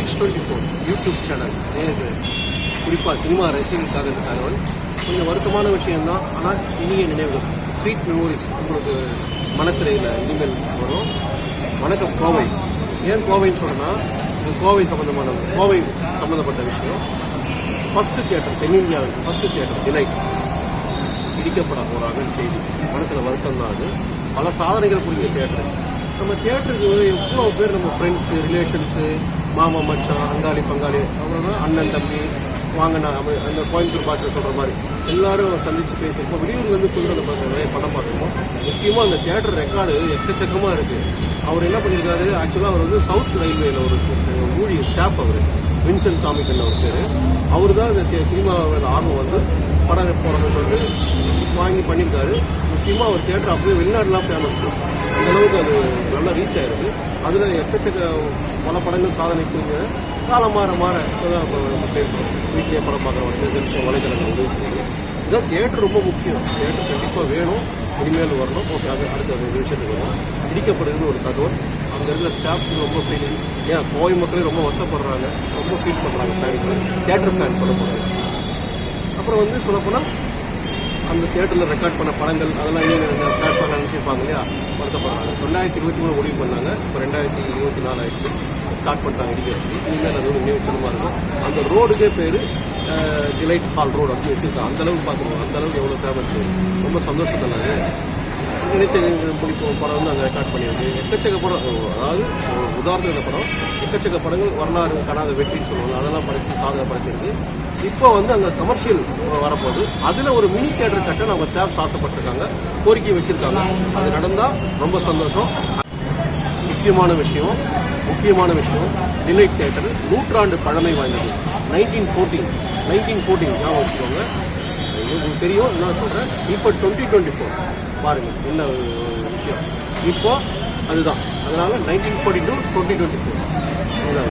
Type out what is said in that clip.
Six twenty four YouTube channel Nehru குறிப்பாக cinema ரசிகர்களுக்காக இந்த தகவல். கொஞ்சம் வருத்தமான விஷயம்தான் ஆனால் இனிய நினைவுகள். ஸ்வீட் மெமோரிஸ் உங்களுக்கு மனத்திரையில் இனிமேல் வரும். வணக்கம் கோவை. ஏன் கோவைன்னு சொன்னால் இது கோவை சம்மந்தமான கோவை சம்மந்தப்பட்ட விஷயம். ஃபஸ்ட்டு தியேட்டர் தென்னிந்தியாவில் ஃபஸ்ட்டு தியேட்டர் டிலைட் இடிக்கப்பட போகிறாங்கன்னு செய்தி. மனசில் வருத்தம் தான் அது. பல சாதனைகள் புரிஞ்ச தேட்டர் நம்ம தேட்டருக்கு எவ்வளோ பேர் நம்ம ஃப்ரெண்ட்ஸு ரிலேஷன்ஸு மாமா மச்சான் அங்காளி பங்காளி அப்புறம் அண்ணன் தம்பி வாங்கினா அந்த கோயம்புத்தூர் பாட்டில் சொல்கிற மாதிரி எல்லாரும் சந்தித்து பேசியிருப்போம் வெளியூர்லேருந்து குழுவில் பார்க்க நிறைய படம் பார்த்துருப்போம் முக்கியமாக அந்த தேட்டர் ரெக்கார்டு எக்கச்சக்கமாக இருக்குது அவர் என்ன பண்ணியிருக்காரு? ஆக்சுவலாக அவர் வந்து சவுத் ரயில்வேயில் ஒரு ஊழியர் ஸ்டாஃப் அவர். வின்சென்ட் சாமிக்கண்ண ஒரு பேர். அவர் தான் இந்த சினிமாவில் ஆர்வம் வந்து படம் போகிறோம்னு சொல்லிட்டு வாங்கி பண்ணியிருக்காரு. முக்கியமாக அவர் தேட்டர் அப்படியே வெளிநாடுலாம் ஃபேமஸ் அந்த அளவுக்கு அது நல்லா ரீச் ஆயிருக்கு. அதில் எக்கச்சக்க பல படங்கள் சாதனை புரிஞ்ச காலம் மாற மாற இப்பதான் இப்போ நம்ம பேசுகிறோம் வீட்லேயே படம் பார்க்குற வசதி செல்ஃபோன் வலைத்தளங்கள் உதவி செய்யுது இதான் தியேட்டர் ரொம்ப முக்கியம். தியேட்டர் கண்டிப்பாக வேணும். இனிமேல் வரணும். ஓகே அது அடுத்த ஒரு விஷயத்துக்கு வரும் ஒரு தகவல். அங்கே இருக்கிற ஸ்டாஃப்ஸ் ரொம்ப ஃபீல் ஏன் கோவை மக்களே ரொம்ப வருத்தப்படுறாங்க. ரொம்ப ஃபீல் பண்ணுறாங்க ஃபேன்ஸு தியேட்டர் ஃபேன் சொல்ல போகிறாங்க அப்புறம் வந்து சொல்லப்போனால் அந்த தியேட்டரில் ரெக்கார்ட் பண்ண படங்கள் அதெல்லாம் இன்னும் பிளாட்ஃபார்ம் நினச்சிருப்பாங்க இல்லையா? வருத்தப்படுறாங்க. ரெண்டாயிரத்தி இருபத்தி மூணு முடிவு பண்ணாங்க. இப்போ ரெண்டாயிரத்தி இருபத்தி நாலு ஆயிடுச்சு. ஸ்டார்ட் பண்ணிட்டாங்க இடிக்கிறது இனிமேல் அது ஒரு நினைவு இருக்கும் அந்த ரோடுக்கே பேர் டிலைட் ஹால் ரோடு அப்படி வச்சுருக்கோம். அந்த அளவுக்கு பார்க்குறோம் அந்த அளவுக்கு எவ்வளோ ஃபேமஸ் ரொம்ப சந்தோஷம் தானே அது. நினைத்த பிடிக்கும் படம் வந்து அங்கே ரெக்கார்ட் பண்ணியிருக்கு. எக்கச்சக்க படம் அதாவது உதாரணத்துக்கு படம். எக்கச்சக்க படங்கள் வரலாறு காணாத வெற்றின்னு சொல்லுவாங்க. அதெல்லாம் படித்து சாதனை படைச்சிருக்கு. இப்போ வந்து அந்த கமர்ஷியல் வரப்போகுது. அதில் ஒரு மினி தேட்டர் கட்ட நம்ம ஸ்டாஃப்ஸ் ஆசைப்பட்டிருக்காங்க கோரிக்கை வச்சுருக்காங்க. அது நடந்தால் ரொம்ப சந்தோஷம். முக்கியமான விஷயம் முக்கியமான விஷயம் டிலைட் தேட்டர் நூற்றாண்டு பழமை வாய்ந்தது. நைன்டீன் ஃபோர்டீன் நைன்டீன் ஃபோர்டீன் ஞாபகம் வச்சுக்கோங்க. உங்களுக்கு தெரியும். நான் சொல்கிறேன் இப்போ டுவெண்ட்டி டுவெண்ட்டி ஃபோர் பாருங்கள் என்ன ஒரு விஷயம். இப்போ அதுதான். அதனால் nineteen forty two twenty twenty four